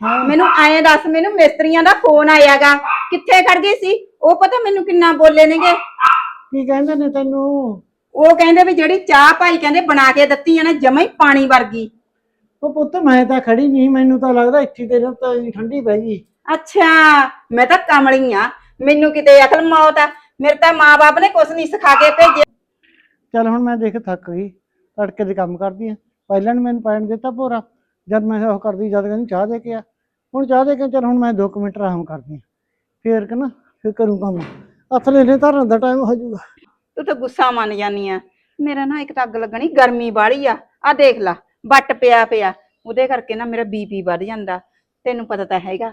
ਮੈਨੂੰ ਐਂ ਦੱਸ ਮੈਨੂੰ ਮਿਸਤਰੀਆਂ ਦਾ ਫੋਨ ਆਇਆਗਾ। ਕਿੱਥੇ ਖੜ ਗਈ ਸੀ? ਉਹ ਪਤਾ ਮੈਨੂੰ ਕਿੰਨਾ ਬੋਲੇ ਨੇਗੇ। ਕੀ ਕਹਿੰਦੇ ਨੇ ਤੈਨੂੰ? ਉਹ ਕਹਿੰਦੇ ਵੀ ਜਿਹੜੀ ਚਾਹ ਭਾਈ ਕਹਿੰਦੇ ਬਣਾ ਕੇ ਦਿੱਤੀ ਆ ਨਾ ਜਮਾ ਹੀ ਪਾਣੀ ਵਰਗੀ। ਉਹ ਪੁੱਤ ਮੈਂ ਤਾਂ ਖੜੀ ਨਹੀਂ ਮੈਨੂੰ ਤਾਂ ਲੱਗਦਾ ਇੱਥੇ ਤਾਂ ਇੰਨੀ ਠੰਡੀ ਪੈ ਗਈ। ਅੱਛਾ ਮੈਂ ਤਾਂ ਕਮਲੀ ਆ। ਮੈਨੂੰ ਕਿਤੇ ਅਕਲ ਮੌਤ ਆ। ਮੇਰੇ ਤਾਂ ਮਾਪੇ ਨੇ ਕੁਛ ਨਹੀਂ ਸਿਖਾ ਕੇ ਭੇਜਿਆ। ਚੱਲ ਹੁਣ ਮੈਂ ਦੇਖ ਥੱਕ ਗਈ ਤੜਕੇ ਦੇ ਕੰਮ ਕਰਦੀ ਆ। ਪਹਿਲਾਂ ਨੇ ਮੈਨੂੰ ਪੈਣ ਦਿੱਤਾ ਭੋਰਾ। ਜਦ ਮੈਂ ਉਹ ਕਰਦੀ ਜਦ ਕਹਿੰਦੀ ਚਾਹ ਦੇ ਕੇ ਆ। ਹੁਣ ਚਾਹ ਦੇ ਕੇ ਹੁਣ ਮੈਂ 2 ਮਿੰਟ ਆਰਾਮ ਕਰਦੀ ਆ ਫੇਰ ਕਿ ਨਾ, ਫੇਰ ਕਰੂੰ ਕੰਮ। ਅਥਲੇ ਨੇ ਧਰਨ ਦਾ ਟਾਈਮ ਹੋ ਜਾਊਗਾ। ਤੂੰ ਤਾਂ ਗੁੱਸਾ ਮੰਨ ਜਾਨੀ ਆ। ਮੇਰਾ ਨਾ ਇੱਕ ਤਾਂ ਲੱਗਣੀ, ਗਰਮੀ ਬਾੜੀ ਆ। ਆ ਦੇਖ ਲਾ, ਵੱਟ ਪਿਆ ਪਿਆ। ਉਹਦੇ ਕਰਕੇ ਨਾ ਮੇਰਾ ਬੀਪੀ ਵੱਧ ਜਾਂਦਾ। ਤੈਨੂੰ ਪਤਾ ਤਾਂ ਹੈਗਾ।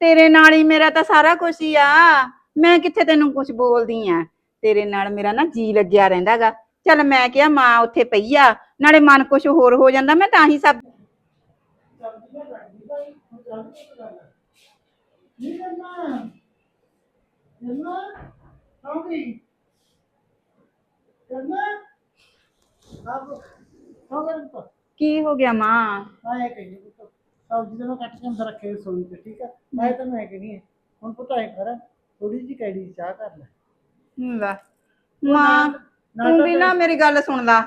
ਤੇਰੇ ਨਾਲ ਹੀ ਮੇਰਾ ਤਾਂ ਸਾਰਾ ਕੁਝ ਹੀ ਆ। ਮੈਂ ਕਿੱਥੇ ਤੈਨੂੰ ਕੁਝ ਬੋਲਦੀ ਆ? ਤੇਰੇ ਨਾਲ ਮੇਰਾ ਨਾ ਜੀ ਲੱਗਿਆ ਰਹਿੰਦਾਗਾ। ਚੱਲ ਮੈਂ ਕਿਹਾ ਮਾਂ ਉੱਥੇ ਪਈ ਆ। ਨਾਲੇ ਮਨ ਕੁਝ ਹੋਰ ਹੋ ਜਾਂਦਾ, ਮੈਂ ਤਾਂ ਹੀ ਸਭ ਨਹੀਂ ਕਰਨਾ ਕਰਨਾ ਆਉਂਗੀ ਕਰਨਾ ਆਪ ਹੋ ਗਿਆ ਤਾਂ ਕੀ ਹੋ ਗਿਆ ਮਾਂ? ਆਏ ਕਹੀ ਪੁੱਤ ਸਬਜ਼ੀ ਤਾਂ ਮੈਂ ਕੱਟ ਕੇ ਅੰਦਰ ਰੱਖੇ ਸੋਈ ਤੇ ਠੀਕ ਹੈ ਮੈਂ ਤਾਂ ਮੈਂ ਕਹੀ ਹੁਣ ਪੁੱਤ ਐ ਕਰ ਥੋੜੀ ਜਿਹੀ ਕੈੜੀ ਚਾਹ ਕਰ ਲੈ। ਲੈ ਮਾਂ ਨਾ ਤੂੰ ਤਾਂ ਵੀ ਨਾ ਮੇਰੀ ਗੱਲ ਸੁਣ ਲਾ।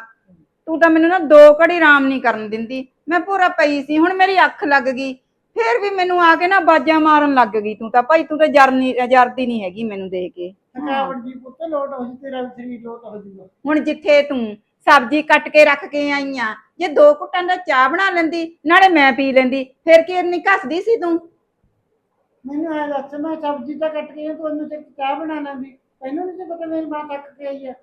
ਤੂੰ ਤਾਂ ਮੈਨੂੰ ਨਾ ਦੋ ਘੜੀ ਆਰਾਮ ਨਹੀਂ ਕਰਨ ਦਿੰਦੀ। ਮੈਂ ਪੂਰਾ ਪਈ ਸੀ ਹੁਣ ਮੇਰੀ ਅੱਖ ਲੱਗ ਗਈ। ਫੇਰ ਵੀ ਮੈਨੂੰ ਆ ਕੇ ਨਾ ਬਾਜਾਂ ਮਾਰਨ ਲੱਗ ਗਈ ਤੂੰ ਤਾਂ। ਭਾਈ ਤੂੰ ਤਾਂ ਜਰਨੀ ਜਰਦੀ ਨਹੀਂ ਹੈਗੀ ਮੈਨੂੰ ਦੇਖ ਕੇ। ਥਕਾਵਟ ਜੀ ਪੁੱਤ ਲੋਟ ਹੋ ਜੀ ਤੇਰਾ ਸਰੀਰ ਲੋਟ ਹੋ ਜੂਗਾ। ਹੁਣ ਜਿੱਥੇ ਤੂੰ ਸਬਜ਼ੀ ਕੱਟ ਕੇ ਰੱਖ ਕੇ ਆਈ ਆ ਜੇ ਦੋ ਘੁੱਟਾਂ ਦਾ ਚਾਹ ਬਣਾ ਲੈਂਦੀ ਨਾਲੇ ਮੈਂ ਪੀ ਲੈਂਦੀ ਫਿਰ ਕੀ ਇੰਨੀ ਘਸਦੀ ਸੀ ਤੂੰ? ਮੈਨੂੰ ਐ ਦੱਸ ਮੈਂ ਸਬਜ਼ੀ ਤਾਂ ਕੱਟ ਕੇ ਤੂੰ ਉਹਨੂੰ ਤੇ ਚਾਹ ਬਣਾ ਲੈਂਦੀ। ਤੈਨੂੰ ਨਹੀਂ ਪਤਾ ਮੇਰੀ ਮਾਂ ਤੱਕ ਕੇ ਆਈ ਹੈ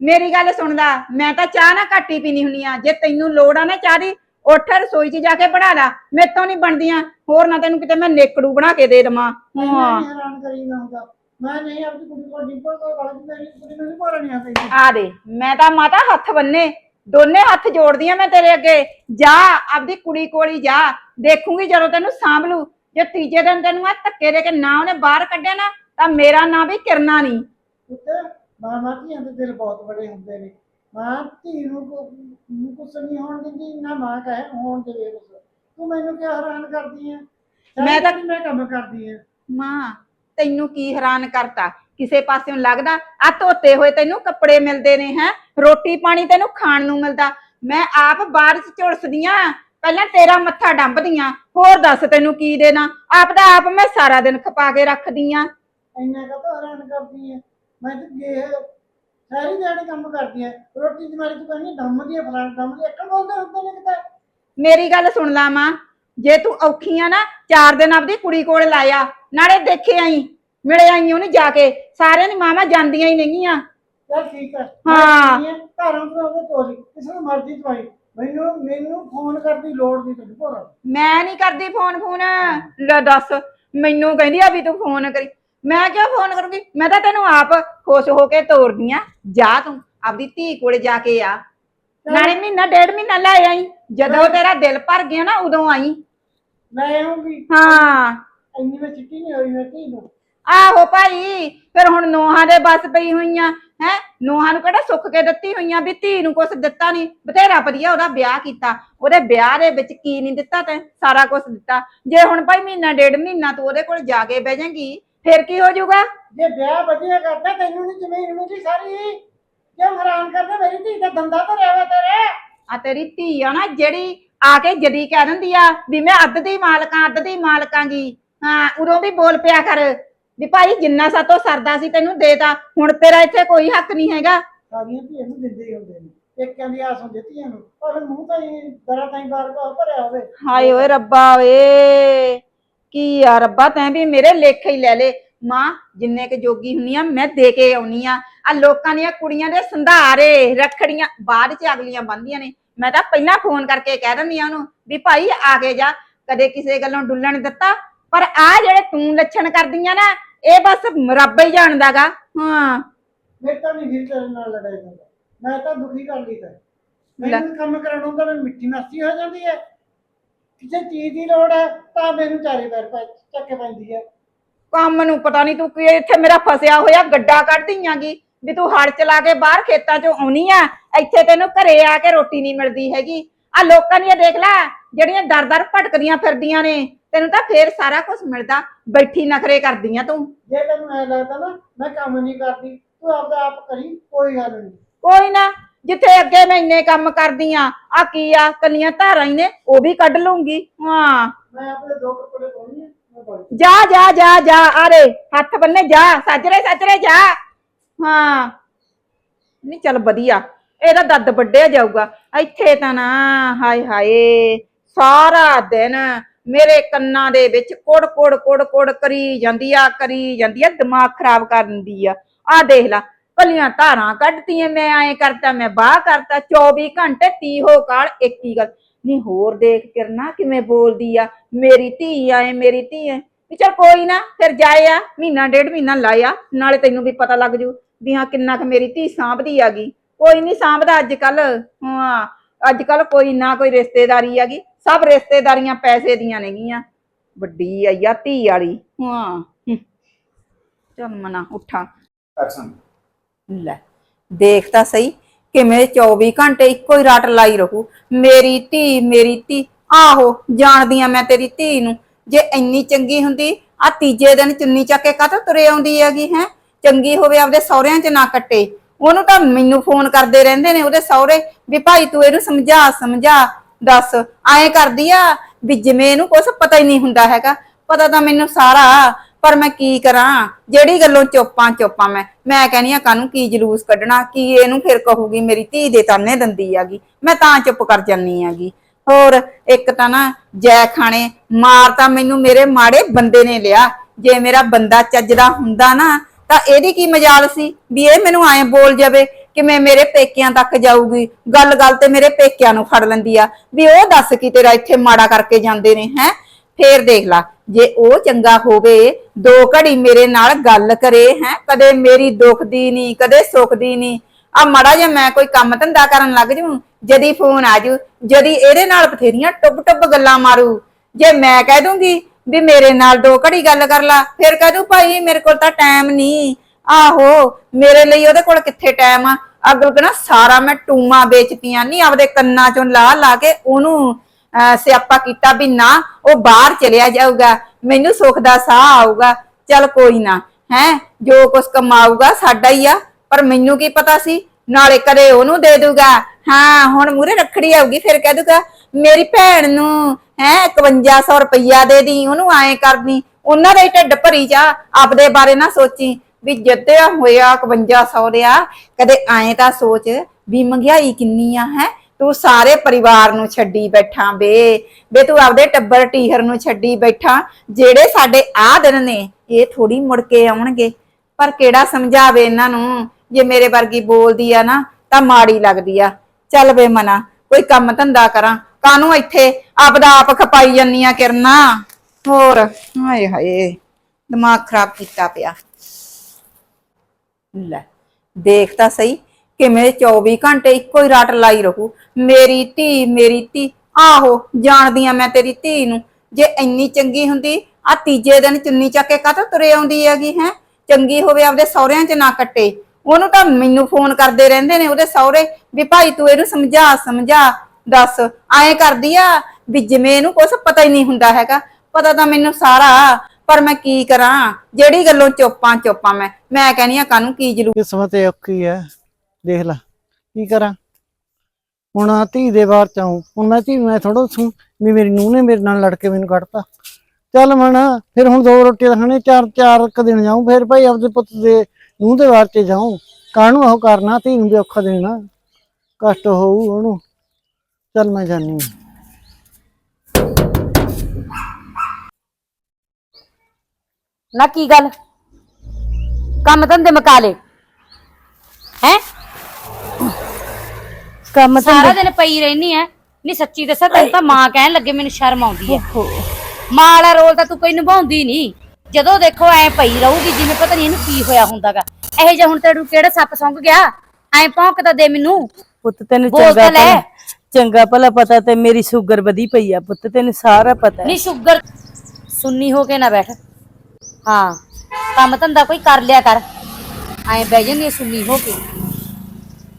ਮੇਰੀ ਗੱਲ ਸੁਣਦਾ ਮੈਂ ਤਾਂ ਚਾਹ ਨਾ ਘੱਟ ਹੀ ਪੀਣੀ ਹੁੰਨੀ ਆ। ਜੇ ਤੈਨੂੰ ਲੋੜ ਆ ਨਾ ਚਾਹ ਦੀ ਉੱਠ ਰਸੋਈ 'ਚ ਜਾ ਕੇ ਬਣਾ ਲਾ ਮੇਰੇ ਤੋਂ ਨਹੀਂ ਬਣਦੀਆਂ ਹੋਰ ਨਾ ਤੈਨੂੰ ਕਿਤੇ ਮੈਂ ਨੇਕੜੂ ਬਣਾ ਕੇ ਦੇ ਦੇਵਾਂ। ਹਾਂ। ਨਹੀਂ ਹੈਰਾਨ ਕਰੀ ਨਾ ਹੁੰਦਾ ਮੈਂ ਨਹੀਂ ਆਪਣੀ ਕੁੜੀ ਕੋਲ ਡਿੰਪਲ ਕੋਲ ਗੱਲ ਮੇਰੀ ਕੁੜੀ ਨੂੰ ਨਹੀਂ ਭਰਨੀ ਆ ਪਈ ਆ ਦੇ ਮੈਂ ਤਾਂ ਮਾਤਾ ਹੱਥ ਬੰਨੇ ਦੋਨੇ ਹੱਥ ਜੋੜਦੀਆਂ ਮੈਂ ਤੇਰੇ ਅੱਗੇ। ਜਾ ਆਪਦੀ ਕੁੜੀ ਕੋਲ ਹੀ ਜਾ ਦੇਖੂੰਗੀ ਜਦੋਂ ਤੈਨੂੰ ਸਾਂਭ ਲੂ ਜੇ ਤੀਜੇ ਦਿਨ ਤੈਨੂੰ ਆ ਧੱਕੇ ਦੇ ਕੇ ਨਾ ਉਹਨੇ ਬਾਹਰ ਕੱਢਿਆ ਨਾ ਤਾਂ ਮੇਰਾ ਨਾਂ ਵੀ ਕਿਰਨਾ ਨਹੀਂ ਉੱਤੇ ਮਾਂ ਮਾਂ ਧੀਆਂ ਦੇ ਦਿਲ ਬਹੁਤ ਬੜੇ ਹੁੰਦੇ ਨੇ। ਮਾਂ ਧੀ ਨੂੰ ਕੋ- ਨੂੰ ਕੁਛ ਨਹੀਂ ਹੋਣ ਦਿੰਦੀ ਨਾ ਮਾਂ ਕਹੇ ਹੋਣ ਦੇਵੇ ਕੁਛ। ਤੂੰ ਮੈਨੂੰ ਕਿਉਂ ਹੈਰਾਨ ਕਰਦੀ ਹੈ ਮੈਂ ਤਾਂ- ਮੈਂ ਕੰਮ ਕਰਦੀ ਹਾਂ ਮਾਂ ਤੈਨੂੰ ਕੀ ਹੈਰਾਨ ਕਰਤਾ? ਕਿਸੇ ਪਾਸਿਓਂ ਲੱਗਦਾ ਆ ਧੋਤੇ ਹੋਏ ਤੈਨੂੰ ਕੱਪੜੇ ਮਿਲਦੇ ਨੇ ਹੈ? ਰੋਟੀ ਪਾਣੀ ਤੈਨੂੰ ਖਾਣ ਨੂੰ ਮਿਲਦਾ। ਮੈਂ ਆਪ ਬਾਹਰ ਚ ਝੁਲਸਦੀਆਂ ਪਹਿਲਾਂ ਤੇਰਾ ਮੱਥਾ ਡੰਬਦੀਆਂ ਹੋਰ ਦੱਸ ਤੈਨੂੰ ਕੀ ਦੇਣਾ? ਆਪ ਦਾ ਆਪ ਮੈਂ ਸਾਰਾ ਦਿਨ ਖਪਾ ਕੇ ਰੱਖਦੀਆਂ ਇੰਨਾ ਕਾ ਹੈਰਾਨ ਕਰਦੀ ਹੈ ਮੈਂ ਤਾਂ ਗੇ ਸਾਰੀ ਦਿਹਾੜੀ ਕੰਮ ਕਰਦੀ ਹੈ ਰੋਟੀ ਦੀ ਮਾਰੀ ਤੂੰ ਕਹਿੰਦੀ ਦਮਦੀ ਹੈ ਫਲਾਣ ਦਮਦੀ ਇੱਕ ਬੋਲਦੇ ਹੁੰਦੇ ਨੇ ਕਿਤੇ ਮੇਰੀ ਗੱਲ ਸੁਣ ਲਾ ਮਾਂ ਜੇ ਤੂੰ ਔਖੀ ਆ ਨਾ ਚਾਰ ਦਿਨ ਆਪਦੀ ਕੁੜੀ ਕੋਲ ਲਾਇਆ ਨਾਲੇ ਦੇਖੇ ਆਈ ਮਿਲੇ ਆਈ ਉਹਨੇ ਜਾ ਕੇ ਸਾਰਿਆਂ ਦੀ ਮਾਵਾਂ ਜਾਂਦੀਆਂ ਹੀ ਨਹੀਂਆਂ ਚੱਲ ਠੀਕ ਹੈ। ਹਾਂ। ਘਰਾਂ ਤੋਂ ਉਹਦੇ ਤੋਰੀ ਕਿਸੇ ਨੂੰ ਮਰਜ਼ੀ ਦਵਾਈ। ਮੈਨੂੰ ਮੈਨੂੰ ਫੋਨ ਕਰਦੀ ਲੋੜ ਨਹੀਂ ਤੈਨੂੰ ਭੋਰਾ। ਮੈਂ ਨਹੀਂ ਕਰਦੀ ਫੋਨ ਫੋਨ ਲੈ ਦੱਸ ਮੈਨੂੰ ਕਹਿੰਦੀ ਆ ਵੀ ਤੂੰ ਫੋਨ ਕਰੀ। ਮੈਂ ਕਿਉਂ ਫੋਨ ਕਰੂੰਗੀ? ਮੈਂ ਤਾਂ ਤੈਨੂੰ ਆਪ ਖੁਸ਼ ਹੋ ਕੇ ਤੋਰਦੀ ਆ। ਜਾ ਤੂੰ ਆਪਦੀ ਧੀ ਕੋਲੇ ਜਾ ਕੇ ਆ। ਨਾਲੇ ਮਹੀਨਾ ਡੇਢ ਮਹੀਨਾ ਲੈ ਆਈ। ਜਦੋਂ ਤੇਰਾ ਦਿਲ ਭਰ ਗਿਆ ਨਾ ਉਦੋਂ ਆਈ। ਲੈ ਆਉਂਗੀ ਹਾਂ। ਇੰਨੀ ਮੈਂ ਚਿੱਟੀ ਨਹੀਂ ਹੋਈ ਮੈਂ ਧੀ ਨੂੰ। ਆਹੋ ਭਾਈ ਫਿਰ ਹੁਣ ਨੋਹਾਂ ਦੇ ਬਸ ਪਈ ਹੋਈਆਂ ਹੈ? ਨੋਹਾਂ ਨੂੰ ਕਿਹੜਾ ਸੁੱਖ ਕੇ ਦਿੱਤੀ ਹੋਈਆਂ ਵੀ ਧੀ ਨੂੰ ਕੁਛ ਦਿੱਤਾ ਨਹੀਂ। ਬਥੇਰਾ ਵਧੀਆ ਉਹਦਾ ਵਿਆਹ ਕੀਤਾ। ਉਹਦੇ ਵਿਆਹ ਦੇ ਵਿੱਚ ਕੀ ਨਹੀਂ ਦਿੱਤਾ ਤੈਂ? ਸਾਰਾ ਕੁਝ ਦਿੱਤਾ। ਜੇ ਹੁਣ ਭਾਈ ਮਹੀਨਾ ਡੇਢ ਮਹੀਨਾ ਤੂੰ ਉਹਦੇ ਕੋਲ ਜਾ ਕੇ ਬਹਿ ਜਾਏਂਗੀ ਫਿਰ ਕੀ ਹੋ ਜਾਊਗਾ? ਜੇ ਵਿਆਹ ਵਧੀਆ ਕਰਦਾ ਤੈਨੂੰ ਨਹੀਂ ਜ਼ਮੀਨ ਮਿਲੀ ਸਾਰੀ। ਕਿਉਂ ਹੈਰਾਨ ਕਰਦਾ ਮੇਰੀ ਧੀ ਦਾ ਦੰਦਾ ਧਰਿਆ ਵਾ ਤੇਰੇ। ਆ ਤੇਰੀ ਧੀ ਆ ਨਾ ਜਿਹੜੀ ਆ ਕੇ ਜਦੀ ਕਹਿ ਦਿੰਦੀ ਆ ਵੀ ਮੈਂ ਅੱਧ ਦੀ ਮਾਲਕਾਂ ਅੱਧ ਦੀ ਮਾਲਕਾਂਗੀ। ਹਾਂ ਉਦੋਂ ਵੀ ਬੋਲ ਪਿਆ ਕਰ ਵੀ ਭਾਈ ਜਿੰਨਾ ਸਾਤੋਂ ਸਰਦਾ ਸੀ ਤੈਨੂੰ ਦੇਤਾ ਹੁਣ ਤੇਰਾ ਇੱਥੇ ਕੋਈ ਹੱਕ ਨਹੀਂ ਹੈਗਾ। ਸਾਰੀਆਂ ਧੀਆਂ ਨੂੰ ਦਿੰਦੇ ਹੀ ਹੁੰਦੇ ਨੇ ਇੱਕ ਦੀ ਆਸ ਹੁੰਦੀ ਧੀਆਂ ਨੂੰ। ਪਰ ਮੂੰਹ ਤਾਂ ਹੀ ਦਰਾ ਤਾਂ ਹੀ ਬਾਰ ਭਰਿਆ ਹੋਵੇ। ਹਾਏ ਓਏ ਰੱਬਾ ਵੇ ਕੀ ਆ ਰੱਬਾ ਤੈਂ ਵੀ ਮੇਰੇ ਲੇਖੇ ਹੀ ਲੈ ਲੇ। ਮਾਂ ਜਿੰਨੇ ਕੇ ਜੋਗੀ ਹੁੰਨੀ ਆ ਮੈਂ ਦੇ ਕੇ ਆਉਣੀ ਆ। ਆ ਲੋਕਾਂ ਦੀਆਂ ਕੁੜੀਆਂ ਦੇ ਸੰਧਾਰੇ ਰੱਖੜੀਆਂ ਬਾਅਦ ਚ ਅਗਲੀਆਂ ਬੰਦੀਆਂ ਨੇ। ਮੈਂ ਤਾਂ ਪਹਿਲਾਂ ਫੋਨ ਕਰਕੇ ਕਹਿ ਦਿੰਦੀ ਆ ਉਹਨੂੰ ਵੀ ਭਾਈ ਆ ਕੇ ਜਾ। ਕਦੇ ਕਿਸੇ ਗੱਲੋਂ ਡੁੱਲਣ ਦਿੱਤਾ। ਪਰ ਆ ਜਿਹੜੇ ਤੂੰ ਲੱਛਣ ਕਰਦੀਆਂ ਨਾ ਇਹ ਬਸ ਰੱਬ ਹੀ ਜਾਣਦਾਗਾ। ਹਾਂ। ਮੇਰੇ ਤਾਂ ਨਹੀਂ ਫਿਰ ਤੇਰੇ ਨਾਲ ਲੜਾਈ ਜਾਂਦਾ ਮੈਂ ਤਾਂ ਦੁਖੀ ਕਰ ਲਈ ਤਾਂ ਮੈਨੂੰ ਕੰਮ ਕਰਾਉਣ ਹੁੰਦਾ ਮੈਨੂੰ ਮਿੱਠੀ ਨਾਸੀ ਹੋ ਜਾਂਦੀ ਹੈ। ਕਿਸੇ ਚੀਜ਼ ਦੀ ਲੋੜ ਹੈ ਤਾਂ ਮੈਨੂੰ ਚਾਰੇ ਪੈਰ ਪੈ ਚੱਕੇ ਪੈਂਦੀ ਹੈ ਕੰਮ ਨੂੰ ਪਤਾ ਨਹੀਂ ਤੂੰ ਕੀ ਇੱਥੇ ਮੇਰਾ ਫਸਿਆ ਹੋਇਆ ਗੱਡਾ ਕੱਢਦੀ ਆਂਗੀ ਵੀ ਤੂੰ ਹੜ ਚਲਾ ਕੇ ਬਾਹਰ ਖੇਤਾਂ 'ਚੋਂ ਆਉਣੀ ਆ ਇੱਥੇ ਤੈਨੂੰ ਘਰੇ ਆ ਕੇ ਰੋਟੀ ਨਹੀਂ ਮਿਲਦੀ ਹੈਗੀ। ਆ ਲੋਕਾਂ ਦੀਆਂ ਦੇਖ ਲੈ ਜਿਹੜੀਆਂ ਦਰ-ਦਰ ਭਟਕਦੀਆਂ ਫਿਰਦੀਆਂ ਨੇ ਤੈਨੂੰ ਤਾਂ ਫੇਰ ਸਾਰਾ ਕੁਝ ਮਿਲਦਾ ਬੈਠੀ ਨਖਰੇ ਕਰਦੀ ਆ ਤੂੰ। ਜੇ ਤੈਨੂੰ ਐ ਲੱਗਦਾ ਨਾ ਮੈਂ ਕੰਮ ਨਹੀਂ ਕਰਦੀ ਤੂੰ ਆਪਦਾ ਆਪ ਕਰੀ ਕੋਈ ਗੱਲ ਨਹੀਂ ਕੋਈ ਨਾ ਜਿੱਥੇ ਅੱਗੇ ਮੈਂ ਇੰਨੇ ਕੰਮ ਕਰਦੀ ਆ ਆ ਕੀ ਆ ਕੱਲੀਆਂ ਧਾਰਾਂ ਹੀ ਨੇ ਉਹ ਵੀ ਕੱਢ ਲੂੰਗੀ ਹਾਂ। ਮੈਂ ਆਪਣੇ ਦੋ ਕੱਪੜੇ ਪਾਉਣੀ ਆ ਮੈਂ ਪਾਉਣੀ ਜਾ ਜਾ ਜਾ ਜਾ ਆਰੇ ਹੱਥ ਬੰਨੇ ਜਾ ਸੱਜਰੇ ਸੱਜਰੇ ਜਾ। ਹਾਂ। ਨਹੀਂ ਚੱਲ ਵਧੀਆ। ਇਹਦਾ ਦੱਦ ਵੱਡਿਆ ਜਾਊਗਾ। ਇੱਥੇ ਤਾਂ ਨਾ ਹਾਏ ਹਾਏ ਸਾਰਾ ਦਿਨ ਮੇਰੇ ਕੰਨਾਂ ਦੇ ਵਿੱਚ ਕੋੜ ਕੋੜ ਕੋੜ ਕੋੜ ਕਰੀ ਜਾਂਦੀ ਆ ਕਰੀ ਜਾਂਦੀ ਆ ਦਿਮਾਗ ਖਰਾਬ ਕਰ ਦਿੰਦੀ ਆ। ਆ ਦੇਖ ਲਾ ਭਲੀਆਂ ਧਾਰਾਂ ਕੱਢਤੀਆਂ, ਮੈਂ ਐਂ ਕਰਤਾ, ਮੈਂ ਬਾਹ ਕਰਤਾ 24 ਘੰਟੇ ਤੀਹੋ ਕਾਲ ਇੱਕ ਹੀ ਗੱਲ। ਨਹੀਂ ਹੋਰ ਦੇਖ ਕਿਰਨਾ ਕਿਵੇਂ ਬੋਲਦੀ ਆ, ਮੇਰੀ ਧੀ ਆਏ ਮੇਰੀ ਧੀ ਐ ਵੀ ਚਲ ਕੋਈ ਨਾ, ਫਿਰ ਜਾਏ ਆ, ਮਹੀਨਾ ਡੇਢ ਮਹੀਨਾ ਲਾਇਆ ਨਾਲੇ ਤੈਨੂੰ ਵੀ ਪਤਾ ਲੱਗ ਜੂ ਵੀ ਹਾਂ ਕਿੰਨਾ ਕੁ ਮੇਰੀ ਧੀ ਸਾਂਭਦੀ ਆਗੀ ਕੋਈ ਨਹੀਂ ਸਾਂਭਦਾ ਅੱਜ ਕੱਲ ਹਾਂ ਅੱਜ ਕੱਲ ਕੋਈ ਨਾ ਕੋਈ ਰਿਸ਼ਤੇਦਾਰੀ ਆਗੀ ਸਭ ਰਿਸ਼ਤੇਦਾਰੀਆਂ ਪੈਸੇ ਦੀਆਂ ਨੇਗੀਆਂ। ਵੱਡੀ ਆਈ ਆ ਧੀ ਵਾਲੀ, ਹਾਂ। ਹਮ। ਮਨਾ, ਉੱਠਾ। ਐਕਸ਼ਨ ਲੈ, ਦੇਖ ਤਾਂ ਸਹੀ, ਕਿਵੇਂ 24 ਘੰਟੇ ਇੱਕੋ ਹੀ ਰਾਟ ਲਾਈ ਰਹੂ। ਮੇਰੀ ਧੀ ਮੇਰੀ ਧੀ, ਆਹੋ, ਜਾਣਦੀ ਆ ਮੈਂ ਤੇਰੀ ਧੀ ਨੂੰ। ਜੇ ਇੰਨੀ ਚੰਗੀ ਹੁੰਦੀ ਆ ਤੀਜੇ ਦਿਨ ਚੁੰਨੀ ਚੱਕ ਕੇ ਕਾਹਤੋਂ ਤੁਰੇ ਆਉਂਦੀ ਹੈਗੀ, ਹੈ? ਚੰਗੀ ਹੋਵੇ ਆਪਦੇ ਸਹੁਰਿਆਂ 'ਚ ਨਾ ਕੱਟੇ। ਉਹਨੂੰ ਤਾਂ ਮੈਨੂੰ ਫੋਨ ਕਰਦੇ ਰਹਿੰਦੇ ਨੇ ਉਹਦੇ ਸਹੁਰੇ, ਵੀ ਭਾਈ ਤੂੰ ਇਹਨੂੰ ਸਮਝਾ ਸਮਝਾ, ਦੱਸ। ਐਂ ਕਰਦੀ ਆ ਵੀ ਜਿਵੇਂ ਇਹਨੂੰ ਕੁਝ ਪਤਾ ਹੀ ਨਹੀਂ ਹੁੰਦਾ ਹੈਗਾ। ਪਤਾ ਤਾਂ ਮੈਨੂੰ ਸਾਰਾ ਪਰ ਮੈਂ ਕੀ ਕਰਾਂ? ਜਿਹੜੀ ਗੱਲੋਂ ਚੁੱਪਾਂ ਚੁੱਪਾਂ ਮੈਂ ਮੈਂ ਕਹਿੰਦੀ ਆ ਕਾਨੂੰ ਕੀ ਜਲੂਸ ਕੱਢਣਾ? ਕੀ ਇਹਨੂੰ ਫਿਰ ਕਹੂਗੀ ਮੇਰੀ ਧੀ ਦੇ ਤਾਨੇ ਦੰਦੀ ਆਗੀ? ਮੈਂ ਤਾਂ ਚੁੱਪ ਕਰ ਜਾਨੀ ਆਗੀ। ਹੋਰ, ਇੱਕ ਤਾਂ ਨਾ ਜੈ ਖਾਣੇ ਮਾਰ ਤਾਂ ਮੈਨੂੰ ਮੇਰੇ ਮਾੜੇ ਬੰਦੇ ਨੇ ਲਿਆ। ਜੇ ਮੇਰਾ ਬੰਦਾ ਚੱਜਦਾ ਹੁੰਦਾ ਨਾ, ਤਾਂ ਇਹਦੀ ਕੀ ਮਜਾਲ ਸੀ? ਵੀ ਇਹ ਮੈਨੂੰ ਐਂ ਬੋਲ ਜਾਵੇ ਕਿ ਮੈਂ ਮੇਰੇ ਪੇਕਿਆਂ ਤੱਕ ਜਾਊਗੀ। ਗੱਲ ਗੱਲ ਤੇ ਮੇਰੇ ਪੇਕਿਆਂ ਨੂੰ ਫੜ ਲੈਂਦੀ ਆ। ਵੀ ਉਹ ਦੱਸ ਕੀ ਤੇਰਾ ਇੱਥੇ ਮਾੜਾ ਕਰਕੇ ਜਾਂਦੇ ਨੇ, ਹੈ? ਫੇਰ ਦੇਖ ਲਾ, ਜੇ ਉਹ ਚੰਗਾ ਹੋਵੇ ਦੋ ਘੜੀ ਮੇਰੇ ਨਾਲ ਗੱਲ ਕਰੇ, ਹੈ? ਕਦੇ ਮੇਰੀ ਦੁੱਖ ਦੀ ਨਹੀਂ ਕਦੇ ਸੁੱਖ ਦੀ ਨਹੀਂ ਆ ਮੜਾ ਜੇ ਮੈਂ ਕੋਈ ਕੰਮ ਧੰਦਾ ਕਰਨ ਲੱਗ ਜੂ, ਜਦੀ ਫੋਨ ਆ ਜੂ, ਜਦੀ ਇਹਦੇ ਨਾਲ ਬਥੇਰੀਆਂ ਟੁੱਬ ਟੁੱਬ ਗੱਲਾਂ ਮਾਰੂ। ਜੇ ਮੈਂ ਕਹਿ ਦੂੰਗੀ ਵੀ ਮੇਰੇ ਨਾਲ ਦੋ ਘੜੀ ਗੱਲ ਕਰ ਲਾ, ਫਿਰ ਕਹਿ ਦੂ, ਭਾਈ, ਮੇਰੇ ਕੋਲ ਤਾਂ ਟਾਈਮ ਨਹੀਂ ਆਹੋ, ਮੇਰੇ ਲਈ ਉਹਦੇ ਕੋਲ ਕਿੱਥੇ ਟਾਈਮ ਆ? ਅਗਲ ਕਹਣਾ ਸਾਰਾ ਮੈਂ ਟੂਮਾ ਵੇਚਤੀਆਂ ਨਹੀਂ ਆਪਦੇ ਕੰਨਾਂ ਚੋਂ ਲਾ ਲਾ ਕੇ ਉਹਨੂੰ ਅਹ ਸਿਆਪਾ ਕੀਤਾ ਵੀ ਨਾ, ਉਹ ਬਾਹਰ ਚਲਿਆ ਜਾਊਗਾ, ਮੈਨੂੰ ਸੁੱਖ ਦਾ ਸਾਹ ਆਊਗਾ। ਚੱਲ ਕੋਈ ਨਾ, ਹੈ, ਜੋ ਕੁਛ ਕਮਾਊਗਾ ਸਾਡਾ ਹੀ ਆ, ਪਰ ਮੈਨੂੰ ਕੀ ਪਤਾ ਸੀ, ਨਾਲੇ ਕਦੇ ਉਹਨੂੰ ਦੇ ਦੂਗਾ ਹਾਂ, ਹੁਣ ਮੂਰੇ ਰੱਖੜੀ ਆਊਗੀ, ਫਿਰ ਕਹਿ ਦੂਗਾ ਮੇਰੀ ਭੈਣ ਨੂੰ, ਹੈ 5100 ਰੁਪਈਆ ਦੇ ਦੀ, ਉਹਨੂੰ ਐਂ ਕਰਦੀ, ਉਹਨਾਂ ਦਾ ਹੀ ਢਿੱਡ ਭਰੀ ਜਾ, ਆਪਦੇ ਬਾਰੇ ਨਾ ਸੋਚੀ, ਵੀ ਜਿੱਦਿਆ ਹੋਇਆ 5100 ਦਿਆ ਕਦੇ ਐਂ ਤਾਂ ਸੋਚ ਵੀ ਮਹਿੰਗਾਈ ਕਿੰਨੀ ਆ, ਹੈ ਤੂੰ ਸਾਰੇ ਪਰਿਵਾਰ ਨੂੰ ਛੱਡੀ ਬੈਠਾ ਬੇ ਬੇ ਤੂੰ ਆਪਦੇ ਟੱਬਰ ਟੀਹਰ ਨੂੰ ਛੱਡੀ ਬੈਠਾ। ਜਿਹੜੇ ਸਾਡੇ ਆ ਦਿਨ ਨੇ, ਇਹ ਥੋੜੀ ਮੁੜ ਕੇ ਆਉਣਗੇ। ਪਰ ਕਿਹੜਾ ਸਮਝਾਵੇ ਇਹਨਾਂ ਨੂੰ? ਜੇ ਮੇਰੇ ਵਰਗੀ ਬੋਲਦੀ ਆ ਨਾ, ਤਾਂ ਮਾੜੀ ਲੱਗਦੀ ਆ। ਚੱਲ ਵੇ ਮਨਾ, ਕੋਈ ਕੰਮ ਧੰਦਾ ਕਰਾਂ। ਕਾਨੂੰ ਇੱਥੇ ਆਪਦਾ ਆਪ ਖਪਾਈ ਜੰਨੀਆਂ ਕਿਰਨਾ? ਹੋਰ, ਹਾਏ ਹਾਏ, ਦਿਮਾਗ ਖਰਾਬ ਕੀਤਾ ਪਿਆ। ਲੈ, ਦੇਖ ਤਾਂ ਸਹੀ। ਕਿਵੇਂ 24 ਘੰਟੇ ਇੱਕੋ ਹੀ ਰਾਟ ਲਾਈ ਰਹੂ? ਮੇਰੀ ਧੀ ਮੇਰੀ ਧੀ। ਆਹੋ, ਜਾਣਦੀ ਆ ਮੈਂ ਤੇਰੀ ਧੀ ਨੂੰ। ਜੇ ਇੰਨੀ ਚੰਗੀ ਹੁੰਦੀ, ਆ ਤੀਜੇ ਦਿਨ ਚੁੰਨੀ ਚੱਕ ਕੇ ਕਾਹਤੋਂ ਤੁਰੇ ਆਉਂਦੀ ਹੈਗੀ, ਹੈ? ਚੰਗੀ ਹੋਵੇ ਆਪਦੇ ਸਹੁਰਿਆਂ 'ਚ ਨਾ ਕੱਟੇ। ਉਹਨੂੰ ਤਾਂ ਮੈਨੂੰ ਫੋਨ ਕਰਦੇ ਰਹਿੰਦੇ ਨੇ ਉਹਦੇ ਸਹੁਰੇ ਵੀ ਭਾਈ ਤੂੰ ਇਹਨੂੰ ਸਮਝਾ ਸਮਝਾ, ਦੱਸ। ਐਂ ਕਰਦੀ ਆ ਵੀ ਜਿਵੇਂ ਇਹਨੂੰ ਕੁਝ ਪਤਾ ਹੀ ਨਹੀਂ ਹੁੰਦਾ ਹੈਗਾ। ਪਤਾ ਤਾਂ ਮੈਨੂੰ ਸਾਰਾ, ਪਰ ਮੈਂ ਕੀ ਕਰਾਂ? ਜਿਹੜੀ ਗੱਲੋਂ ਚੁੱਪਾਂ ਚੁੱਪਾਂ ਮੈਂ। ਮੈਂ ਕਹਿੰਦੀ ਆ ਕਾਨੂੰ ਕੀ ਜਰੂਰ ਕਿਸਮਤ ਔਖੀ ਹੈ। ਦੇਖ ਲੈ, ਕੀ ਕਰਾਂ? ਹੁਣ ਆਹ ਧੀ ਦੇ ਬਾਹਰ ਚ ਆਉਂ ਹੁਣ ਮੈਂ ਧੀ ਮੈਂ ਥੋੜਾ ਦੱਸੂ ਵੀ ਮੇਰੀ ਨੂੰਹ ਨੇ ਮੇਰੇ ਨਾਲ ਲੜ ਕੇ ਮੈਨੂੰ ਕੱਢਤਾ। ਚੱਲ ਮਣ ਫਿਰ ਹੁਣ ਦੋ ਰੋਟੀ ਖਾਣੇ ਚਾਰ ਚਾਰ ਕ ਦਿਨ ਜਾਊਂ, ਫਿਰ ਭਾਈ ਆਪਦੇ ਪੁੱਤ ਦੇ ਨੂੰਹ ਦੇ ਬਾਹਰ ਚ ਜਾਊਂ। ਕਾਹਨੂੰ ਉਹ ਕਰਨਾ ਧੀ ਨੂੰ ਵੀ ਔਖਾ ਦੇਣਾ। ਕਸ਼ਟ ਹੋਊ ਉਹਨੂੰ। ਚੱਲ ਮੈਂ ਜਾਨੀ ਹਾਂ। ਨਾ ਕੀ ਗੱਲ? ਕੰਮ ਧੰਦੇ ਮੁਕਾ ਲੇ ਹੈ? ਕੰਮ ਸਾਰਾ ਦਿਨ ਪਈ ਰਹਿਨੀ ਐ ਨਹੀਂ ਸੱਚੀ ਦੱਸਾਂ ਤੈਨੂੰ ਤਾਂ ਮਾਂ ਕਹਿਣ ਲੱਗੇ ਮੈਨੂੰ ਸ਼ਰਮ ਆਉਂਦੀ ਐ ਮਾਂ ਵਾਲਾ ਰੋਲ ਤਾਂ ਤੂੰ ਕੋਈ ਨਿਭਾਉਂਦੀ ਨਹੀਂ ਜਦੋਂ ਦੇਖੋ ਐ ਪਈ ਰਹੂਗੀ ਜਿਵੇਂ ਪਤਾ ਨਹੀਂ ਇਹਨੂੰ ਕੀ ਹੋਇਆ ਹੁੰਦਾਗਾ। ਇਹੋ ਜਿਹਾ ਹੁਣ ਤੈਨੂੰ ਕਿਹੜਾ ਸੱਪ ਸੁੰਘ ਗਿਆ? ਐ ਭੌਂਕਦਾ ਦੇ ਮੈਨੂੰ। ਪੁੱਤ ਤੈਨੂੰ ਚੰਗਾ ਤਾਂ। ਭਲਾ ਚੰਗਾ ਭਲਾ ਪਤਾ ਤੇ ਮੇਰੀ ਸ਼ੂਗਰ ਵਧੀ ਪਈ ਆ ਪੁੱਤ ਤੈਨੂੰ ਸਾਰਾ ਪਤਾ ਨਹੀਂ ਸ਼ੂਗਰ ਸੁੰਨੀ ਹੋ ਕੇ ਨਾ ਬੈਠ। ਹਾਂ ਕੰਮ ਧੰਦਾ ਕੋਈ ਕਰ ਲਿਆ ਕਰ। ਐ ਬਹਿ ਜਾਂਦੀ ਸੁੰਨੀ ਹੋ ਕੇ।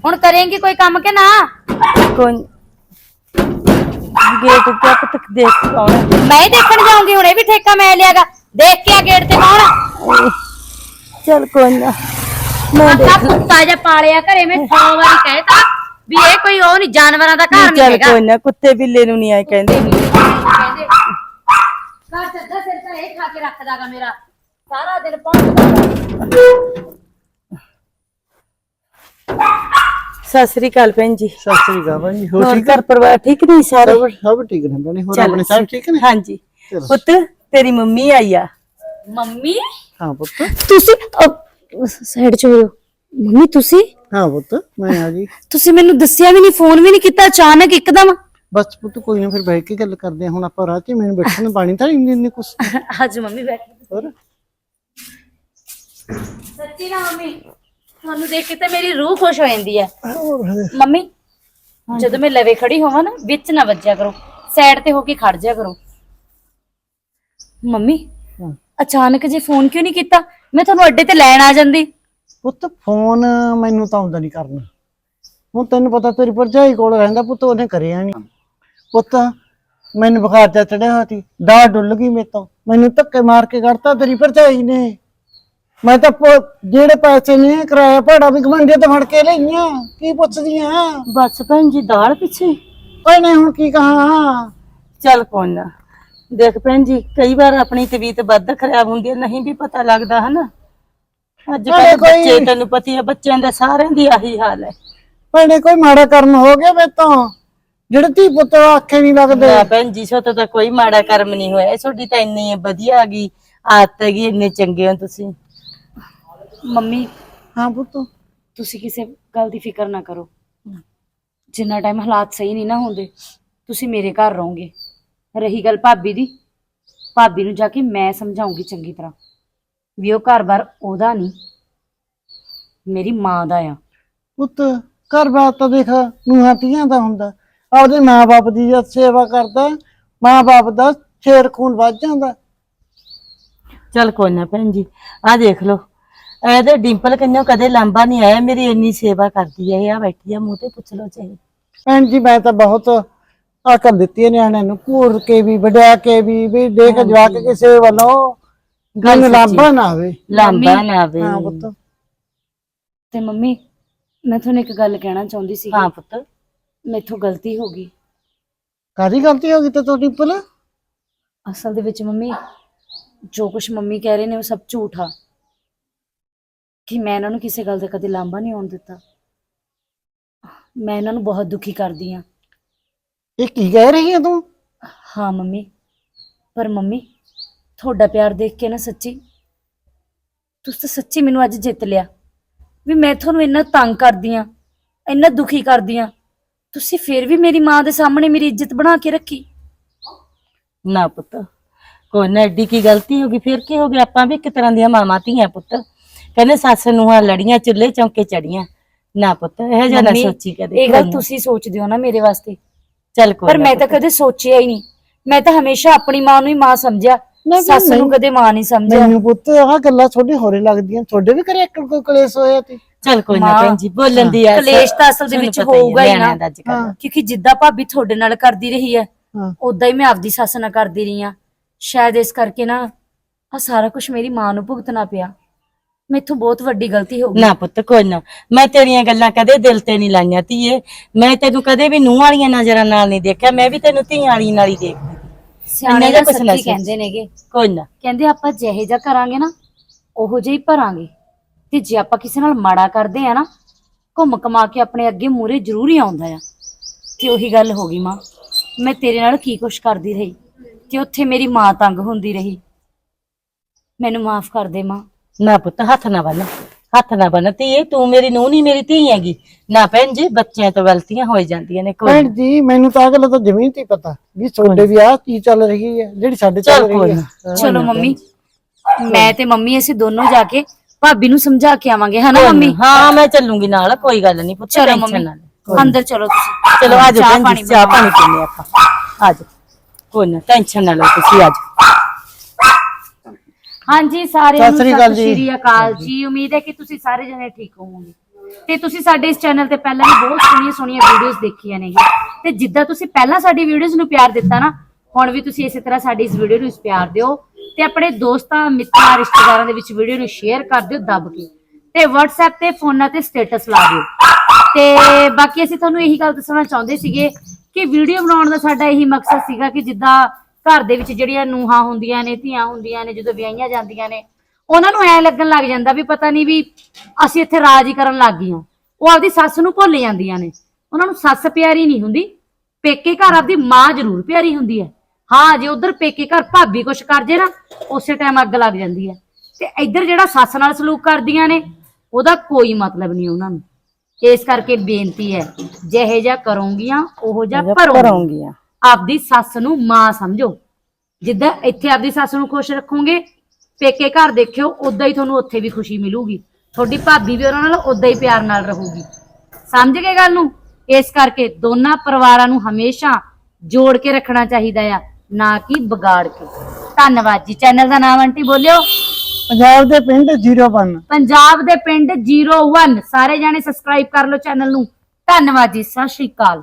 ਹੁਣ ਕਰੇਂਗੀ ਕੋਈ ਕੰਮ ਕਿ ਨਾ? ਕੋਈ ਗੇਟ ਤੇ ਪੁੱਤ ਦੇਖ ਕੌਣ ਹੈ? ਮੈਂ ਹੀ ਦੇਖਣ ਜਾਊਂਗੀ ਹੁਣ ਇਹ ਵੀ ਠੇਕਾ ਮੈਂ ਲਿਆਗਾ। ਦੇਖ ਕੇ ਆ ਗੇਟ ਤੇ ਕੌਣ ਆ? ਚੱਲ ਕੋਈ ਨਾ ਮੈਂ ਦੇਖ। ਕੁੱਤਾ ਜਿਹਾ ਪਾਲਿਆ ਘਰੇ ਮੈਂ 100 ਵਾਰੀ ਕਹਿਤਾ ਵੀ ਇਹ ਕੋਈ ਉਹ ਨਹੀਂ ਜਾਨਵਰਾਂ ਦਾ ਘਰ ਨਹੀਂ ਚੱਲ ਹੈਗਾ। ਕੋਈ ਨਾ ਕੁੱਤੇ ਬਿੱਲੇ ਨੂੰ ਨਹੀਂ ਆਏ ਕਹਿੰਦੇ। ਕਹਿੰਦੇ ਘਰ ਚੱਦਾ ਸਿਰ ਤਾਂ ਇਹ ਖਾ ਕੇ ਰੱਖਦਾਗਾ ਮੇਰਾ। ਸਾਰਾ ਦਿਨ ਪਹੁੰਚਦਾ ਸਤਿ ਸ੍ਰੀ ਅਕਾਲ ਭੈਣ ਜੀ। ਸਤਿ ਸ੍ਰੀ ਅਕਾਲ ਭੈਣ ਜੀ ਹੋਰ ਹੋਰ ਠੀਕ ਘਰ ਪਰਿਵਾਰ ਠੀਕ ਨਹੀਂ ਸਾਰੇ? ਸਭ ਸਭ ਠੀਕ ਨੇ ਭੈਣੇ ਹੋਰ ਚੱਲ ਆਪਣੇ ਸਭ ਠੀਕ ਨੇ? ਹਾਂਜੀ। ਚਲੋ। ਪੁੱਤ ਤੇਰੀ ਮੰਮੀ ਆਈ ਆ। ਮੰਮੀ? ਹਾਂ ਪੁੱਤ। ਤੁਸੀਂ ਸਾਈਡ ਚ ਹੋ ਜਾਓ। ਮੰਮੀ ਤੁਸੀਂ? ਹਾਂ ਪੁੱਤ ਮੈਂ ਆ ਗਈ। ਤੁਸੀਂ ਮੈਨੂੰ ਦੱਸਿਆ ਵੀ ਨਹੀਂ ਫੋਨ ਵੀ ਨਹੀਂ ਕੀਤਾ ਅਚਾਨਕ ਇੱਕਦਮ। ਬਸ ਪੁੱਤ ਕੋਈ ਨਾ ਫਿਰ ਬੈਠ ਕੇ ਗੱਲ ਕਰਦੇ ਹਾਂ। ਹੁਣ ਆਪਾਂ ਰਾਹ 'ਚ ਮੈਨੂੰ ਬੈਠਣ ਨੂੰ ਪਾਣੀ ਤਾਂ ਨਹੀਂ ਦਿੰਦੇ ਕੁਛ। ਅੱਜ ਮੰਮੀ ਬੈਠੀ ਹੋਰ? ਸੱਚੀ ਨਾ ਮੰਮੀ। ਤੁਹਾਨੂੰ ਦੇਖ ਕੇ ਤਾਂ ਮੇਰੀ ਰੂਹ ਖੁਸ਼ ਹੋ ਜਾਂਦੀ ਹੈ। ਮੰਮੀ ਜਦੋਂ ਮੈਂ ਲਵੇ ਖੜੀ ਹੋਵਾਂ ਨਾ ਵਿੱਚ ਨਾ ਵੱਜਿਆ ਕਰੋ। ਸਾਈਡ ਤੇ ਹੋ ਕੇ ਖੜ ਜਾ ਕਰੋ। ਮੰਮੀ। ਅਚਾਨਕ ਜੇ ਫੋਨ ਕਿਉਂ ਨਹੀਂ ਕੀਤਾ? ਮੈਂ ਤੁਹਾਨੂੰ ਅੱਡੇ ਤੇ ਲੈਣ ਆ ਜਾਂਦੀ। ਪੁੱਤ ਫੋਨ ਮੈਨੂੰ ਤਾਂ ਆਉਂਦਾ ਨਹੀਂ ਕਰਨਾ। ਹੁਣ ਤੈਨੂੰ ਪਤਾ ਤੇਰੀ ਭਰਜਾਈ ਕੋਲ ਰਹਿੰਦਾ ਪੁੱਤ ਉਹਨੇ ਕਰਿਆ ਨਹੀਂ ਪੁੱਤ ਮੈਨੂੰ ਬੁਖਾਰ ਚੜਿਆ ਹੋਇਆ ਸੀ ਦਾੜ ਡੁੱਲ ਗਈ ਮੇਰੇ ਤੋਂ। ਮੈਨੂੰ ਧੱਕੇ ਮਾਰ ਕੇ ਕੱਢਤਾ ਤੇਰੀ ਭਰਜਾਈ ਨੇ। ਮੈਂ ਤਾਂ ਪੁ- ਜਿਹੜੇ ਪੈਸੇ ਨੇ ਕਿਰਾਇਆ ਭਾੜਾ ਵੀ ਗਵੰਡੇ ਤੋਂ ਫੜ ਕੇ ਲਈਆਂ। ਕੀ ਪੁੱਛਦੀਆਂ? ਬਸ ਭੈਣ ਜੀ ਦਾਲ ਪਿੱਛੇ। ਭੈਣੇ ਹੁਣ ਕੀ ਕਹਾਂ? ਚੱਲ ਕੋਈ ਨਾ। ਦੇਖ ਭੈਣ ਜੀ ਕਈ ਵਾਰ ਆਪਣੀ ਤਬੀਅਤ ਵੱਧ ਖਰਾਬ ਹੁੰਦੀ ਹੈ ਨਹੀਂ ਵੀ ਪਤਾ ਲੱਗਦਾ ਹਨਾ? ਅੱਜ ਨਾਲੇ ਕੱਲ੍ਹ ਕੋਈ- ਬੱਚੇ ਤੈਨੂੰ ਪਤੀ ਹੈ ਬੱਚਿਆਂ ਦਾ ਸਾਰਿਆਂ ਦੀ ਆਹੀ ਹਾਲ ਹੈ। ਭੈਣੇ ਕੋਈ ਮਾੜਾ ਕਰਮ ਹੋ ਗਿਆ ਮੇਰੇ ਤੋਂ? ਜਿਹੜੇ ਧੀ ਪੁੱਤ ਆਖੇ ਨਹੀਂ ਲੱਗਦੇ। ਨਾ ਭੈਣ ਜੀ ਸੋ ਤਾਂ ਕੋਈ ਮਾੜਾ ਕਰਮ ਨਹੀਂ ਹੋਇਆ। ਤੁਹਾਡੀ ਤਾਂ ਇੰਨੀ ਵਧੀਆ ਆ ਗਈ ਆਦਤ ਹੈਗੀ ਇੰਨੇ ਚੰਗੇ ਹੋ ਤੁਸੀਂ। ਮੰਮੀ ਹਾਂ ਪੁੱਤ। ਤੁਸੀਂ ਕਿਸੇ ਗੱਲ ਦੀ ਫਿਕਰ ਨਾ ਕਰੋ। ਜਿੰਨਾ ਟਾਈਮ ਹਾਲਾਤ ਸਹੀ ਨਹੀਂ ਨਾ ਹੁੰਦੇ ਤੁਸੀਂ ਮੇਰੇ ਘਰ ਰਹੋਗੇ। ਰਹੀ ਗੱਲ ਭਾਬੀ ਦੀ। ਭਾਬੀ ਨੂੰ ਜਾ ਕੇ ਮੈਂ ਸਮਝਾਉਂਗੀ ਚੰਗੀ ਤਰ੍ਹਾਂ। ਵੀ ਉਹ ਘਰ-ਬਾਰ ਉਹਦਾ ਨਹੀਂ ਮੇਰੀ ਮਾਂ ਦਾ ਆ। ਪੁੱਤ ਘਰ ਬਾਰ ਤਾਂ ਦੇਖ ਨੂੰਹਾਂ ਧੀਆਂ ਦਾ ਹੁੰਦਾ। ਆਪਦੇ ਮਾਂ-ਬਾਪ ਦੀ ਜਦ ਸੇਵਾ ਕਰਦਾ ਮਾਂ-ਬਾਪ ਦਾ ਸ਼ੇਰ ਖੂਨ ਵੱਜ ਜਾਂਦਾ। ਚੱਲ ਕੋਈ ਨਾ ਭੈਣ ਜੀ ਆ ਦੇਖ ਲਓ। ਇਹਦੇ ਡਿੰਪਲ ਕੰਨੋਂ ਕਦੇ ਲਾਂਬਾ ਨਹੀਂ ਆਇਆ ਮੇਰੀ ਇੰਨੀ ਸੇਵਾ ਕਰਦੀ ਹੈ ਇਹ ਆ ਬੈਠੀ ਆ ਮੂੰਹ ਤੇ ਪੁੱਛ ਲਓ ਚਾਹੇ ਭੈਣ ਜੀ ਮੈਂ ਤਾਂ ਬਹੁਤ ਅਕਲ ਦਿੱਤੀ ਹੈ ਨਿਆਣਿਆਂ ਨੂੰ ਘੂਰ ਕੇ ਵੀ ਵਡਿਆ ਕੇ ਵੀ ਵੀ ਦੇਖ ਜਵਾਕ ਕਿਸੇ ਵੱਲੋਂ ਗੱਲ। ਲਾਂਭਾ ਨਾ ਆਵੇ। ਲਾਂਬਾ ਨਾ ਆਵੇ। ਹਾਂ ਪੁੱਤ। ਤੇ ਮੰਮੀ ਮੈਂ ਤੁਹਾਨੂੰ ਇੱਕ ਗੱਲ ਕਹਿਣਾ ਚਾਹੁੰਦੀ ਸੀ ਹਾਂ ਪੁੱਤ। ਮੈਥੋਂ ਗਲਤੀ ਹੋ ਗਈ। ਕਾਦੀ ਗਲਤੀ ਹੋ ਗਈ ਤੇ ਤੁਹਾਡੀ ਪੁੱਲ ਅਸਲ ਦੇ ਵਿੱਚ ਮੰਮੀ ਜੋ ਕੁਝ ਮੰਮੀ ਕਹਿ ਰਹੇ ਨੇ ਉਹ ਸਭ ਝੂਠ ਆ। ਕਿ ਮੈਂ ਇਹਨਾਂ ਨੂੰ ਕਿਸੇ ਗੱਲ ਦਾ ਕਦੇ ਲਾਂਭਾ ਨਹੀਂ ਆਉਣ ਦਿੱਤਾ। ਮੈਂ ਇਹਨਾਂ ਨੂੰ ਬਹੁਤ ਦੁਖੀ ਕਰਦੀ ਆ ਇਹ ਕੀ ਕਹਿ ਰਹੀ ਹੈ ਤੂੰ? ਹਾਂ ਮੰਮੀ ਪਰ ਮੰਮੀ ਤੁਹਾਡਾ ਪਿਆਰ ਦੇਖ ਕੇ ਨਾ ਸੱਚੀ ਤੁਸੀਂ ਤਾਂ ਸੱਚੀ ਮੈਨੂੰ ਅੱਜ ਜਿੱਤ ਲਿਆ। ਵੀ ਮੈਂ ਤੁਹਾਨੂੰ ਇੰਨਾ ਤੰਗ ਕਰਦੀ ਆ ਇੰਨਾ ਦੁਖੀ ਕਰਦੀ ਆ ਤੁਸੀਂ ਫਿਰ ਵੀ ਮੇਰੀ ਮਾਂ ਦੇ ਸਾਹਮਣੇ ਮੇਰੀ ਇੱਜ਼ਤ ਬਣਾ ਕੇ ਰੱਖੀ। ਨਾ ਪੁੱਤ ਕੋਈ ਨਾ ਐਡੀ ਕੀ ਗਲਤੀ ਹੋ ਗਈ ਫਿਰ ਕੀ ਹੋ ਗਿਆ? ਆਪਾਂ ਵੀ ਇੱਕ ਤਰ੍ਹਾਂ ਦੀਆਂ ਮਾਵਾਂ ਧੀਆਂ ਪੁੱਤ। ਕਹਿੰਦੇ ਸੱਸ ਨੂੰ ਲੜੀਆਂ ਚੁੱਲ੍ਹੇ ਚੌਂਕੇ ਚੜੀਆਂ। ਨਾ ਪੁੱਤ ਇਹ ਜਿਹਾ ਨਾ ਮੰਮੀ, ਸੋਚੀ ਕਦੇ ਇਹ ਗੱਲ ਤੁਸੀਂ ਸੋਚਦੇ ਹੋ ਨਾ ਮੇਰੇ ਵਾਸਤੇ। ਚੱਲ ਕੋਈ ਪਰ ਨਾ ਮੈਂ ਤਾਂ ਪੁੱਤ। ਕਦੇ ਸੋਚਿਆ ਹੀ ਨਹੀਂ। ਮੈਂ ਤਾਂ ਹਮੇਸ਼ਾ ਆਪਣੀ ਮਾਂ ਨੂੰ ਹੀ ਮਾਂ ਸਮਝਿਆ। ਨਾ, ਸੱਸ ਨੂੰ ਨਹੀਂ। ਕਦੇ ਮਾਂ ਨਹੀਂ ਸਮਝਿਆ। ਮੈਨੂੰ ਪੁੱਤ ਆਹ ਗੱਲਾਂ ਤੁਹਾਡੇ ਹੋਰੇ ਲੱਗਦੀਆਂ। ਤੁਹਾਡੇ ਵੀ ਕਰੇ ਇੱਕ ਕੋਈ ਕਲੇਸ਼ ਹੋਇਆ ਤੇ? ਚੱਲ ਕੋਈ ਨਾ ਮਾਂ, ਭੈਣ ਜੀ ਬੋਲਣ ਦੀ ਆ ਕਲੇਸ਼ ਤਾਂ ਅਸਲ ਦੇ ਵਿੱਚ ਹੋਊਗਾ ਹੀ ਨਾ। ਹਾਂ। ਕਿਉਂਕਿ ਜਿੱਦਾਂ ਭਾਬੀ ਤੁਹਾਡੇ ਨਾਲ ਕਰਦੀ ਰਹੀ ਹੈ ਹਾਂ। ਉਦਾਂ ਹੀ ਮੈਂ ਆਪਦੀ ਸੱਸ ਨਾਲ ਕਰਦੀ ਰਹੀ ਆ। ਸ਼ਾਇਦ ਇਸ ਕਰਕੇ ਨਾ ਆ ਸਾਰਾ ਕੁਝ ਮੇਰੀ ਮਾਂ ਨੂੰ ਭੁਗਤਣਾ ਪਿਆ। ਮੈਥੋਂ ਬਹੁਤ ਵੱਡੀ ਗਲਤੀ ਹੋ ਗਈ। ਨਾ ਪੁੱਤ ਕੋਈ ਨਾ। ਮੈਂ ਤੇਰੀਆਂ ਗੱਲਾਂ ਕਦੇ ਦਿਲ ਤੇ ਨਹੀਂ ਲਾਈਆਂ ਧੀਏ। ਮੈਂ ਤੈਨੂੰ ਕਦੇ ਵੀ ਨੂੰਹ ਵਾਲੀਆਂ ਨਜ਼ਰਾਂ ਨਾਲ ਨਹੀਂ ਦੇਖਿਆ। ਮੈਂ ਵੀ ਤੈਨੂੰ ਧੀਆਂ ਵਾਲੀ ਨਾਲ ਹੀ ਦੇਖਦੀ ਸਿਆਣੇ ਦਾ ਸੱਚੀ। ਕਹਿੰਦੇ ਨੇਗੇ। ਕੋਈ ਨਾ। ਕਹਿੰਦੇ ਆਪਾਂ ਜਿਹੇ ਜਿਹਾ ਕਰਾਂਗੇ ਨਾ ਉਹੋ ਜਿਹਾ ਹੀ ਭਰਾਂਗੇ। ਤੇ ਜੇ ਆਪਾਂ ਕਿਸੇ ਨਾਲ ਮਾੜਾ ਕਰਦੇ ਆ ਨਾ ਘੁੰਮ ਕਮਾ ਕੇ ਆਪਣੇ ਅੱਗੇ ਮੂਰੇ ਜ਼ਰੂਰ ਹੀ ਆਉਂਦਾ ਆ। ਤੇ ਉਹੀ ਗੱਲ ਹੋ ਗਈ ਮਾਂ। ਮੈਂ ਤੇਰੇ ਨਾਲ ਕੀ ਕੁਛ ਕਰਦੀ ਰਹੀ? ਤੇ ਉੱਥੇ ਮੇਰੀ ਮਾਂ ਤੰਗ ਹੁੰਦੀ ਰਹੀ। ਮੈਨੂੰ ਮਾਫ ਕਰ ਦੇ ਮਾਂ। ਨਾ ਪੁੱਤ ਹੱਥ ਨਾ ਬੰਨ ਹੱਥ ਨਾ ਬੰਨ। ਧੀਏ ਤੂੰ ਮੇਰੀ ਨੂੰਹ ਨਹੀਂ ਮੇਰੀ ਧੀ ਹੈਗੀ। ਨਾ ਭੈਣ ਜੀ ਬੱਚਿਆਂ ਤੋਂ ਗਲਤੀਆਂ ਹੋ ਜਾਂਦੀਆਂ ਨੇ ਕੋਈ ਭੈਣ ਜੀ ਮੈਨੂੰ ਤਾਂ ਅਗਲਾ ਤਾਂ ਜ਼ਮੀਨ ਤੇ ਹੀ ਪਤਾ ਵੀ ਤੁਹਾਡੇ ਵੀ ਆਹ ਚੀਜ਼ ਚੱਲ ਰਹੀ ਹੈ ਜਿਹੜੀ ਸਾਡੇ ਚੱਲ ਚੱਲ ਕੋਈ ਰਹੀ ਨਾ। ਹੈ। ਚਲੋ ਮੰਮੀ ਮੈਂ ਤੇ ਮੰਮੀ ਅਸੀਂ ਦੋਨੋਂ ਜਾ ਕੇ ਭਾਬੀ ਨੂੰ ਸਮਝਾ ਕੇ ਆਵਾਂਗੇ ਹਨਾ ਮੰਮੀ? ਹਾਂ ਮੈਂ ਚੱਲੂੰਗੀ ਨਾਲ ਕੋਈ ਗੱਲ ਨਹੀਂ ਪੁੱਤ ਚਲੋ ਮੰਮੀ ਨਾ ਲੈ। ਅੰਦਰ ਚਲੋ ਤੁਸੀਂ। ਚਲੋ ਆਜੋ ਚਾਹ ਭੈਣ ਪਾਣੀ ਜੀ ਚਾਹ ਪਾਣੀ ਪੀਨੇ ਆਪਾਂ। ਆਜੋ। ਕੋਈ ਨਾ ਟੈਨਸ਼ਨ ਨਾ ਲਓ ਤੁਸੀਂ ਆਜੋ। ਹਾਂਜੀ ਸਾਰਿਆਂ ਨੂੰ ਸਤਿ ਸ੍ਰੀ ਅਕਾਲ ਸਤਿ ਜੀ। ਸ਼੍ਰੀ ਅਕਾਲ ਜੀ। ਉਮੀਦ ਹੈ ਕਿ ਤੁਸੀਂ ਸਾਰੇ ਜਣੇ ਠੀਕ ਹੋਵੋਗੇ। ਤੇ ਤੁਸੀਂ ਸਾਡੇ ਇਸ ਚੈਨਲ ਤੇ ਪਹਿਲਾਂ ਵੀ ਬਹੁਤ ਸੋਹਣੀਆਂ ਸੋਹਣੀਆਂ ਵੀਡੀਓਜ਼ ਦੇਖੀਆਂ ਨੇ ਤੇ ਜਿੱਦਾਂ ਤੁਸੀਂ ਪਹਿਲਾਂ ਸਾਡੀ ਵੀਡੀਓਜ਼ ਨੂੰ ਪਿਆਰ ਦਿੱਤਾ ਨਾ ਹੁਣ ਵੀ ਤੁਸੀਂ ਇਸੇ ਤਰ੍ਹਾਂ ਸਾਡੀ ਇਸ ਵੀਡੀਓ ਨੂੰ ਪਿਆਰ ਦਿਓ ਤੇ ਆਪਣੇ ਦੋਸਤਾਂ ਮਿੱਤਰਾਂ ਰਿਸ਼ਤੇਦਾਰਾਂ ਦੇ ਵਿੱਚ ਵੀਡੀਓ ਨੂੰ ਸ਼ੇਅਰ ਕਰ ਦਿਓ ਦੱਬ ਕੇ। ਤੇ WhatsApp ਤੇ ਫੋਨਾਂ ਤੇ ਸਟੇਟਸ ਲਾ ਦਿਓ। ਤੇ ਬਾਕੀ ਅਸੀਂ ਤੁਹਾਨੂੰ ਇਹੀ ਗੱਲ ਦੱਸਣਾ ਚਾਹੁੰਦੇ ਸੀਗੇ ਕਿ ਵੀਡੀਓ ਬਣਾਉਣ ਦਾ ਸਾਡਾ ਇਹੀ ਮਕਸਦ ਸੀਗਾ ਕਿ ਜਿੱਦਾਂ ਘਰ ਦੇ ਵਿੱਚ ਜਿਹੜੀਆਂ ਨੂਹਾਂ ਹੁੰਦੀਆਂ ਨੇ ਧੀਆਂ ਹੁੰਦੀਆਂ ਨੇ ਜਦੋਂ ਵਿਆਹੀਆਂ ਜਾਂਦੀਆਂ ਨੇ ਉਹਨਾਂ ਨੂੰ ਐ ਲੱਗਣ ਲੱਗ ਜਾਂਦਾ ਵੀ ਪਤਾ ਨਹੀਂ ਵੀ ਅਸੀਂ ਇੱਥੇ ਰਾਜ ਹੀ ਕਰਨ ਲੱਗ ਗਈਆਂ। ਉਹ ਆਪਦੀ ਸੱਸ ਨੂੰ ਭੁੱਲ ਜਾਂਦੀਆਂ ਨੇ। ਉਹਨਾਂ ਨੂੰ ਸੱਸ ਪਿਆਰੀ ਨਹੀਂ ਹੁੰਦੀ ਪੇਕੇ ਘਰ ਆਪਦੀ ਮਾਂ ਜ਼ਰੂਰ ਪਿਆਰੀ ਹੁੰਦੀ ਹੈ। ਹਾਂ ਜੇ ਉਧਰ ਪੇਕੇ ਘਰ ਭਾਬੀ ਕੁਛ ਕਰ ਜੇ ਨਾ ਉਸੇ ਟਾਈਮ ਅੱਗ ਲੱਗ ਜਾਂਦੀ ਹੈ। ਤੇ ਇੱਧਰ ਜਿਹੜਾ ਸੱਸ ਨਾਲ ਸਲੂਕ ਕਰਦੀਆਂ ਨੇ ਉਹਦਾ ਕੋਈ ਮਤਲਬ ਨਹੀਂ ਉਹਨਾਂ ਨੂੰ। ਇਸ ਕਰਕੇ ਬੇਨਤੀ ਹੈ ਜਿਹੇ ਜਿਹਾ ਕਰੋਗੀਆਂ ਉਹੋ ਜਿਹਾ ਭਰੋਂਗੀਆਂ। ਆਪਦੀ ਸੱਸ ਨੂੰ ਮਾਂ ਸਮਝੋ। ਜਿੱਦਾਂ ਇੱਥੇ ਆਪਦੀ ਸੱਸ ਨੂੰ ਖੁਸ਼ ਰੱਖੋਗੇ ਪੇਕੇ ਘਰ ਦੇਖਿਓ ਉਦਾਂ ਹੀ ਤੁਹਾਨੂੰ ਉੱਥੇ ਵੀ ਖੁਸ਼ੀ ਮਿਲੂਗੀ। ਤੁਹਾਡੀ ਭਾਬੀ ਵੀ ਉਹਨਾਂ ਨਾਲ ਉਦਾਂ ਹੀ ਪਿਆਰ ਨਾਲ ਰਹੂਗੀ। ਸਮਝ ਗਏ ਗੱਲ ਨੂੰ? ਇਸ ਕਰਕੇ ਦੋਨਾਂ ਪਰਿਵਾਰਾਂ ਨੂੰ ਹਮੇਸ਼ਾ ਜੋੜ ਕੇ ਰੱਖਣਾ ਚਾਹੀਦਾ ਆ ਨਾ ਕਿ ਵਿਗਾੜ ਕੇ। ਧੰਨਵਾਦ ਜੀ। ਚੈਨਲ ਦਾ ਨਾਮ ਆਂਟੀ ਬੋਲਿਓ। ਪੰਜਾਬ ਦੇ ਪਿੰਡ 01 ਪੰਜਾਬ ਦੇ ਪਿੰਡ 01 ਸਾਰੇ ਜਾਣੇ ਸਬਸਕ੍ਰਾਈਬ ਕਰ ਲਓ ਚੈਨਲ ਨੂੰ। ਧੰਨਵਾਦ ਜੀ। ਸਤਿ ਸ਼੍ਰੀ ਅਕਾਲ।